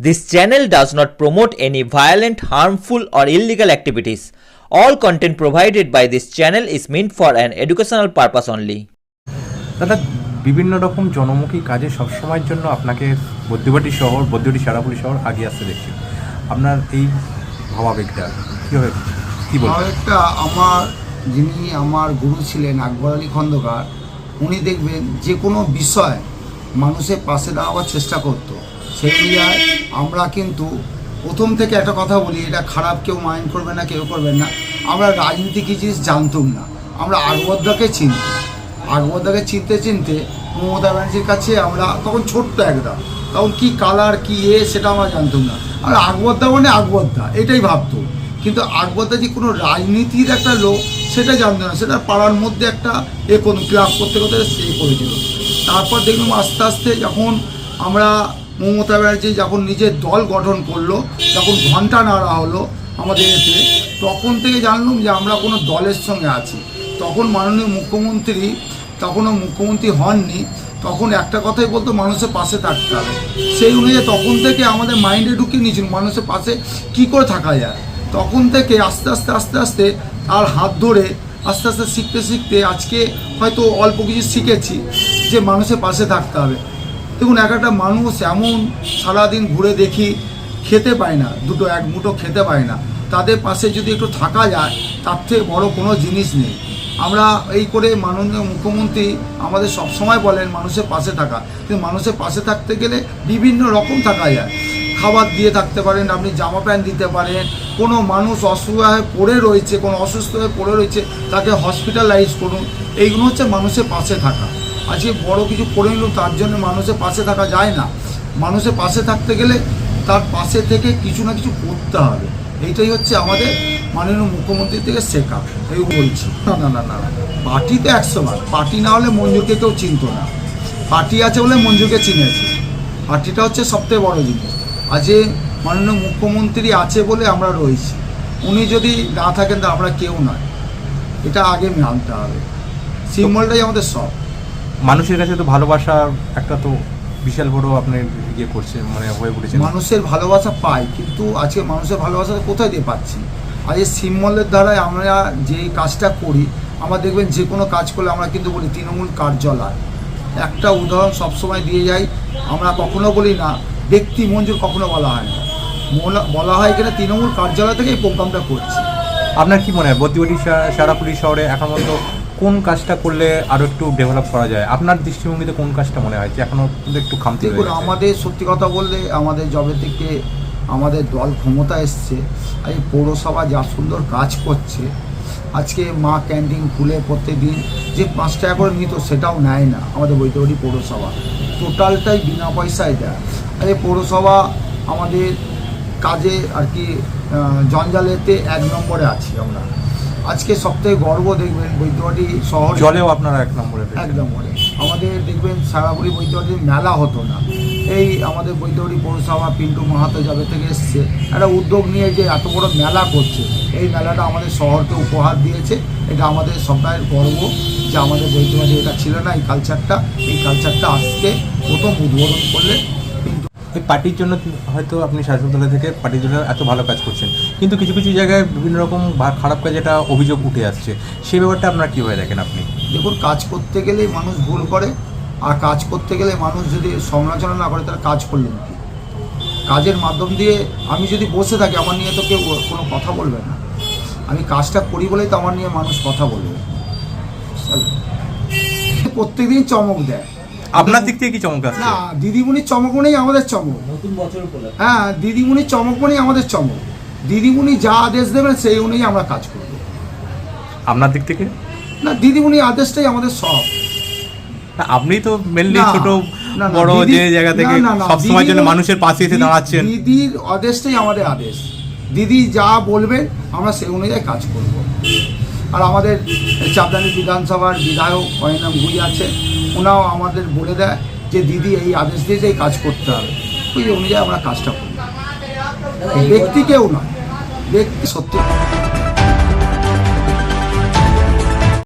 This channel does not promote any violent, harmful, or illegal activities. All content provided by this channel is meant for an educational purpose only. দাদা বিভিন্ন রকম জনমুখী কাজে সবসময়ের জন্য আপনাকে বদ্যবাটি শহর বদ্যবাটি সারাপুরি শহর আগিয়ে আসতে দেখছি আপনার এই ভাবাবেগটা কীভাবে কী বলবেন একটা আমার যিনি আমার গুরু ছিলেন আকবর আলী খন্দকার উনি দেখবেন যে কোনো বিষয় মানুষের পাশে দাঁড়াবার চেষ্টা করতো সেই অনুযায়ী আমরা কিন্তু প্রথম থেকে একটা কথা বলি, এটা খারাপ কেউ মাইন্ড করবে না, কেউ করবেন না। আমরা রাজনীতি কি জিনিস জানতাম না। আমরা আকবরদাকে চিনতাম আকবরদাকে চিনতে চিনতে মমতা ব্যানার্জির কাছে আমরা তখন ছোট্ট একদম তখন কি কালার কি এ, সেটা আমরা জানতাম না। আমরা আকবরদা মানে আকবরদা এটাই ভাবতো। কিন্তু আকবরদা যে কোনো রাজনীতির একটা লোক, সেটা জানতো না। সেটা পাড়ার মধ্যে একটা এ কোনো ক্লাব করতে করতে সে করেছিল। তারপর দেখলাম আস্তে আস্তে যখন আমরা মমতা ব্যানার্জি যখন নিজের দল গঠন করল, যখন ঘণ্টা নাড়া হলো আমাদের এতে, তখন থেকে জানলাম যে আমরা কোনো দলের সঙ্গে আছি। তখন মাননীয় মুখ্যমন্ত্রী, তখনও মুখ্যমন্ত্রী হননি, তখন একটা কথাই বলতো, মানুষের পাশে থাকতে হবে। সেই অনুযায়ী তখন থেকে আমাদের মাইন্ডে ঢুকিয়ে নিয়েছিল, মানুষের পাশে কি করে থাকা যায়? তখন থেকে আস্তে আস্তে আস্তে আস্তে তার হাত ধরে আস্তে আস্তে শিখতে শিখতে আজকে হয়তো অল্প কিছু শিখেছি যে মানুষের পাশে থাকতে হবে। দেখুন, এক একটা মানুষ এমন সারাদিন ঘুরে দেখি খেতে পায় না, দুটো এক মুঠো খেতে পায় না। তাদের পাশে যদি একটু থাকা যায়, তার থেকে বড় কোনো জিনিস নেই। আমরা এই করে মাননীয় মুখ্যমন্ত্রী আমাদের সবসময় বলেন মানুষের পাশে থাকা। কিন্তু মানুষের পাশে থাকতে গেলে বিভিন্ন রকম থাকা যায়। খাবার দিয়ে থাকতে পারেন, আপনি জামা প্যান্ট দিতে পারেন, কোনো মানুষ অসুবিধা হয়ে পড়ে রয়েছে, কোনো অসুস্থ হয়ে পড়ে রয়েছে, তাকে হসপিটালাইজ করুন। এইগুলো হচ্ছে মানুষের পাশে থাকা। আজকে বড় কিছু করে নিলাম তার জন্য মানুষের পাশে থাকা যায় না। মানুষের পাশে থাকতে গেলে তার পাশে থেকে কিছু না কিছু করতে হবে। এইটাই হচ্ছে আমাদের মাননীয় মুখ্যমন্ত্রী থেকে শেখা। এই বলছি। না না না না না। পার্টি তো একশো বার। পার্টি না হলে মঞ্জুরকে কেউ চিনতো না। পার্টি আছে বলে মঞ্জুরকে চিনেছে। পার্টিটা হচ্ছে সবথেকে বড় জিনিস। আজকে মাননীয় মুখ্যমন্ত্রী আছে বলে আমরা রয়েছি। উনি যদি না থাকেন তা আমরা কেউ নয়। এটা আগে মানতে হবে। সিম্বলটাই আমাদের সব। মানুষের কাছে তো ভালোবাসা একটা তো বিশাল বড় আপনি ইয়ে করছেন মানে হয়ে উঠেছে মানুষের ভালোবাসা পাই কিন্তু আজকে মানুষের ভালোবাসা কোথায় দিয়ে পাচ্ছি? আজকে সিম্বলের দ্বারাই আমরা যে কাজটা করি আমরা দেখবেন যে কোনো কাজ করলে আমরা কিন্তু বলি তৃণমূল কার্যালয়। একটা উদাহরণ সবসময় দিয়ে যাই আমরা কখনো বলি না ব্যক্তি মঞ্জুর কখনো বলা হয় না। বলা- হয় কিনা তৃণমূল কার্যালয় থেকে এই প্রোগ্রামটা করছি। আপনার কি মনে হয় বদ্যবাটি সারাপুরি শহরে এখন কোন কাজটা করলে আরও একটু ডেভেলপ করা যায়? আপনার দৃষ্টিভঙ্গিতে কোন কাজটা মনে হয় যে এখনও কিন্তু একটু খামতি দেখুন আমাদের সত্যি কথা বললে আমাদের জবে থেকে আমাদের দল ক্ষমতা এসছে এই পৌরসভা যা সুন্দর কাজ করছে আজকে মা ক্যান্টিন খুলে প্রত্যেকদিন যে পাঁচ টাকা করে নিত সেটাও নেয় না আমাদের বৈতরী পৌরসভা। টোটালটাই বিনা পয়সায় দেয়। আর এই পৌরসভা আমাদের কাজে আর কি জঞ্জালেতে এক নম্বরে আছি আমরা। আজকে সবথেকে গর্ব দেখবেন বৈদ্যবাটি শহর। জলেও আপনারা এক নম্বরে এক নম্বরে। আমাদের দেখবেন সারাপুরি বৈদ্যবাটির মেলা হতো না। এই আমাদের বৈদ্যবাটি পৌরসভা পিন্টু মাহাতো যাবে থেকে এসছে। একটা উদ্যোগ নিয়ে যে এত বড় মেলা করছে এই মেলাটা আমাদের শহরকে উপহার দিয়েছে। এটা আমাদের সবাইয়ের গর্ব যে আমাদের বৈদ্যবাটি এটা ছিল না এই কালচারটা এই কালচারটা আজকে প্রথম উদ্বোধন করলে এই পার্টির জন্য হয়তো আপনি শাসক থেকে পার্টির জন্য এত ভালো কাজ করছেন। কিন্তু কিছু কিছু জায়গায় বিভিন্ন রকম খারাপ কাজ একটা অভিযোগ উঠে আসছে। সেই ব্যাপারটা আপনারা কীভাবে দেখেন আপনি? দেখুন, কাজ করতে গেলে মানুষ ভুল করে, আর কাজ করতে গেলে মানুষ যদি সমালোচনা না করে, তাহলে কাজ করলেন কি? কাজের মাধ্যম দিয়ে আমি যদি বসে থাকি, আমার নিয়ে তো কেউ কোনো কথা বলবে না। আমি কাজটা করি বলেই তো আমার নিয়ে মানুষ কথা বলবে। প্রত্যেকদিন চমক দেয়। আপনার দিক থেকে কি চমক আসছে না দিদিমণির চমক মানেই আমাদের চমক। নতুন বছর হ্যাঁ দিদিমণির চমক মানেই আমাদের চমক। দিদিমণি যা আদেশ দেবেন সেই অনুযায়ী আমরা কাজ করব। আপনার দিক থেকে? না দিদিমণির আদেশটাই আমাদের সব। আপনি তো মেনলি ছোট বড় যে জায়গা থেকে সব সময় জন্য মানুষের পাশে এসে দাঁড়াচ্ছেন। দিদির আদেশটাই আমাদের আদেশ। দিদি যা বলবেন আমরা সেই অনুযায়ী কাজ করব। আর আমাদের চাপদানি বিধানসভার বিধায়ক অয়নাম গুই আছে ওনাও আমাদের বলে দেয় যে দিদি এই আদেশ দিয়ে এই কাজ করতে হবে। ওই অনুযায়ী আমরা কাজটা করি। ব্যক্তি কেউ নয়। ব্যক্তি সত্যি